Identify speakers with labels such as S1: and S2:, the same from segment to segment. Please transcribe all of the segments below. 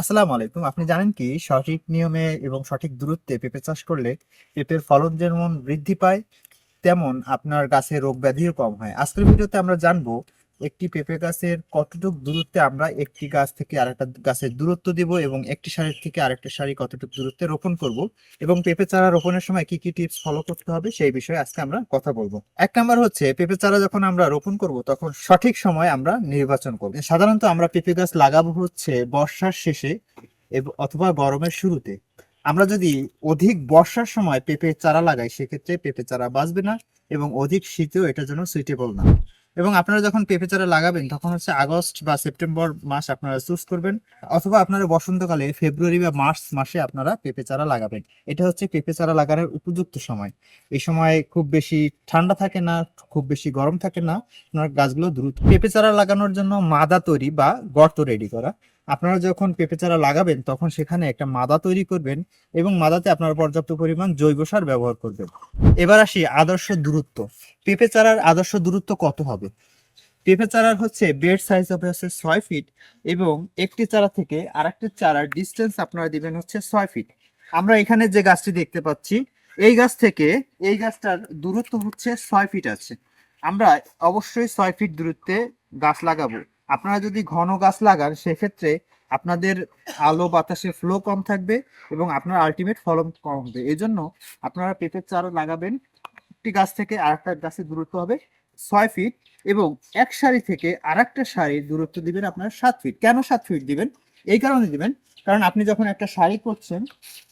S1: আসসালামু আলাইকুম। আপনি জানেন কি, সঠিক নিয়মে এবং সঠিক দূরত্বে পেঁপে চাষ করলে পেঁপের ফলন যেমন বৃদ্ধি পায়, তেমন আপনার গাছে রোগ ব্যাধিও কম হয়। আজকের ভিডিওতে আমরা জানব একটি পেঁপে গাছের কতটুকু দূরত্বে আমরা একটি গাছ থেকে আরেকটা গাছের দূরত্ব দিব এবং একটি সারি থেকে আরেকটা সারি কতটুকু দূরত্বে রোপণ করব এবং পেঁপে চারা রোপণের সময় কি কি টিপস ফলো করতে হবে সেই বিষয়ে আজকে আমরা কথা বলব। এক নাম্বার হচ্ছে পেঁপে চারা যখন আমরা রোপণ করব তখন সঠিক সময় আমরা নির্বাচন করব। সাধারণত আমরা পেঁপে গাছ লাগাবো হচ্ছে বর্ষার শেষে অথবা গরমের শুরুতে। আমরা যদি অধিক বর্ষার সময় পেঁপে চারা লাগাই, সেক্ষেত্রে পেঁপে চারা বাঁচবে না এবং অধিক শীতেও এটার জন্য সুইটেবল না। এবং আপনারা যখন পেঁপে চারা লাগাবেন, তখন হচ্ছে আগস্ট বা সেপ্টেম্বর মাস আপনারা চুজ করবেন, অথবা আপনারা বসন্তকালে ফেব্রুয়ারি বা মার্চ মাসে আপনারা পেঁপে চারা লাগাবেন। এটা হচ্ছে পেঁপে চারা লাগানোর উপযুক্ত সময়। এই সময় খুব বেশি ঠান্ডা থাকে না, খুব বেশি গরম থাকে না। আপনার গাছগুলো দ্রুত পেঁপে চারা লাগানোর জন্য মাদা তৈরি বা গর্ত রেডি করা। আপনারা যখন পেঁপে চারা লাগাবেন, তখন সেখানে একটা মাদা তৈরি করবেন এবং মাদাতে আপনারা পর্যাপ্ত পরিমাণ জৈব সার ব্যবহার করবেন। এবার আসি আদর্শ দূরত্ব। পেঁপে চারার আদর্শ দূরত্ব কত হবে? পেঁপে চারার হচ্ছে বেড সাইজ হবে হচ্ছে ছয় ফিট এবং একটি চারা থেকে আর আরেকটি চারার ডিস্টেন্স আপনারা দিবেন হচ্ছে ছয় ফিট। আমরা এখানে যে গাছটি দেখতে পাচ্ছি, এই গাছ থেকে এই গাছটার দূরত্ব হচ্ছে ছয় ফিট আছে। আমরা অবশ্যই ছয় ফিট দূরত্বে গাছ লাগাবো। আপনারা যদি ঘন গাছ লাগান, সেক্ষেত্রে আপনাদের আলো বাতাসে ফ্লো কম থাকবে এবং আপনার আলটিমেট ফলন কম হবে। এই জন্য আপনারা পেঁপের চারা লাগাবেন। একটি গাছ থেকে আর একটা গাছের দূরত্ব হবে ছয় ফিট এবং এক সারি থেকে আর একটা সারির দূরত্ব দিবেন আপনার সাত ফিট কেন সাত ফিট দিবেন? এই কারণে দিবেন কারণ আপনি যখন একটা শাড়ি করছেন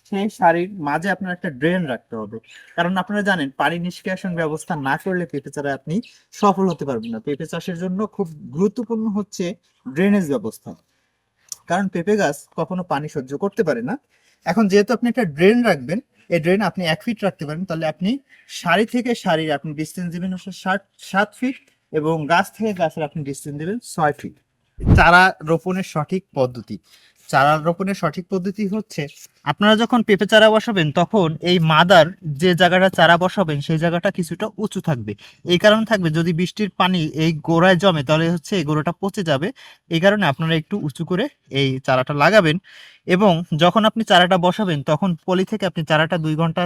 S1: সেই শাড়ির মাঝে আপনার একটা ড্রেন রাখতে হবে। কারণ আপনারা জানেন, পানি নিষ্কাশন ব্যবস্থা না করলে পেঁপে চারা আপনি সফল হতে পারবেন না। পেঁপে চাষের জন্য খুব গুরুত্বপূর্ণ হচ্ছে ড্রেনেজ ব্যবস্থা। কারণ পেঁপে গাছ কখনো পানি সহ্য করতে পারে না। এখন যেহেতু আপনি একটা ড্রেন রাখবেন, এই ড্রেন আপনি এক ফিট রাখতে পারেন, তাহলে আপনি সারি থেকে সারির আপনি ডিস্টেন্স দিবেন হচ্ছে ষাট সাত ফিট এবং গাছ থেকে গাছের আপনি ডিস্টেন্স দিবেন ছয় ফিট চারা রোপণের সঠিক পদ্ধতি। চারা রোপণের সঠিক পদ্ধতি হচ্ছে, আপনারা যখন পেঁপে চারা বসাবেন, তখন এই মাদার যে জায়গাটা চারা বসাবেন, সেই জায়গাটা কিছুটা উঁচু থাকবে। এই কারণে থাকবে, যদি বৃষ্টির পানি এই গোড়ায় জমে, তাহলে হচ্ছে এই গোড়াটা পচে যাবে। এই কারণে আপনারা একটু উঁচু করে এই চারাটা লাগাবেন এবং যখন আপনি চারাটা বসাবেন, তখন পলি থেকে আপনি চারাটা দুই ঘণ্টা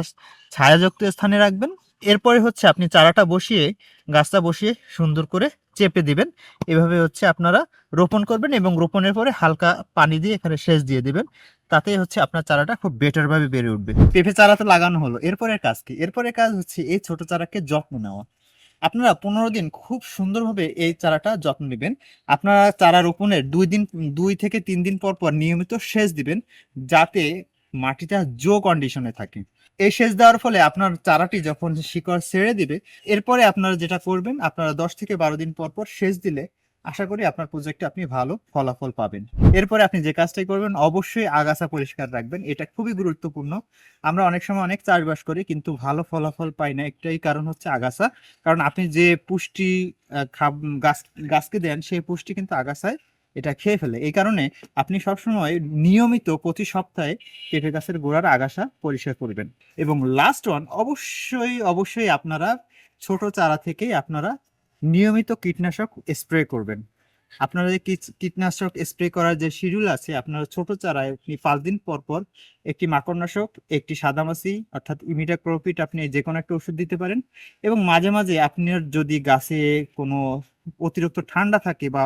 S1: ছায়াযুক্ত স্থানে রাখবেন। এরপরে হচ্ছে আপনি চারাটা বসিয়ে, গাছটা বসিয়ে সুন্দর করে চেপে দিবেন। এভাবে হচ্ছে আপনারা রোপণ করবেন এবং রোপণের পরে হালকা পানি দিয়ে এখানে সেচ দিয়ে দিবেন। তাতে হচ্ছে আপনার চারাটা খুব বেটার ভাবে বেড়ে উঠবে। পেঁপে চারা তো লাগানো হলো। এরপরের কাজ কি? এরপরের কাজ হচ্ছে এই ছোট চারাকে যত্ন নেওয়া। আপনারা পনেরো দিন খুব সুন্দরভাবে এই চারাটা যত্ন নেবেন। আপনারা চারা রোপণের দুই দিন, দুই থেকে তিন দিন পর পর নিয়মিত সেচ দিবেন। যাতে মাটিটা জো কন্ডিশনে থাকে। এই সেচ দেওয়ার ফলে আপনার চারাটি যখন শিকড় ছেড়ে দিবে, এরপরে আপনারা যেটা করবেন, আপনারা দশ থেকে বারো দিন পর পর সেচ দিলে আশা করি আপনার প্রজেক্টে আপনি ভালো ফলাফল পাবেন। এরপরে আপনি যে কাজটাই করবেন, অবশ্যই আগাছা পরিষ্কার রাখবেন। এটা খুবই গুরুত্বপূর্ণ। আমরা অনেক সময় অনেক চাষবাস করি, কিন্তু ভালো ফলাফল পাই না। একটাই কারণ হচ্ছে আগাছা। কারণ আপনি যে পুষ্টি গাছ গাছকে দেন, সেই পুষ্টি কিন্তু আগাছায় এটা খেয়ে ফেলে। এই কারণে আপনি সবসময় নিয়মিত প্রতি সপ্তাহে পেঁপে গাছের গোড়ার আগাছা পরিষ্কার করবেন। এবং লাস্ট ওয়ান অবশ্যই অবশ্যই আপনারা ছোট চারা থেকেই আপনারা নিয়মিত কীটনাশক স্প্রে করবেন। আপনারা যে কীট- কীটনাশক স্প্রে করার যে শিডিউল আছে, আপনারা ছোট চারায় আপনি পাঁচ দিন পর পর একটি মাকড়নাশক, একটি সাদামাছি, অর্থাৎ ইমিডাক্লোপিড আপনি যে কোনো একটা ওষুধ দিতে পারেন। এবং মাঝে মাঝে আপনার যদি গাছে কোনো অতিরিক্ত ঠান্ডা থাকে বা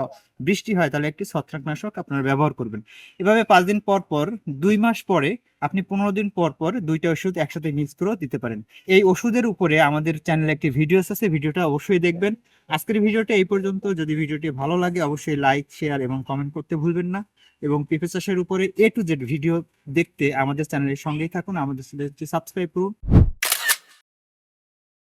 S1: বৃষ্টি হয়, তাহলে একটি ছত্রাকনাশক আপনারা ব্যবহার করবেন। এভাবে পাঁচ দিন পর পর, দুই মাস পরে আপনি পনেরো দিন পর পর দুইটা ওষুধ একসাথে মিক্স করেও দিতে পারেন। এই ওষুধের উপরে আমাদের চ্যানেলে একটি ভিডিওস আছে ভিডিওটা অবশ্যই দেখবেন। আজকের ভিডিওটা এই পর্যন্ত। যদি ভিডিওটি ভালো লাগে, অবশ্যই লাইক শেয়ার এবং কমেন্ট করতে ভুলবেন না। এবং পেঁপে চাষের উপরে এ টু জেড ভিডিও দেখতে আমাদের চ্যানেলের সঙ্গেই থাকুন। আমাদের সাবস্ক্রাইব করুন।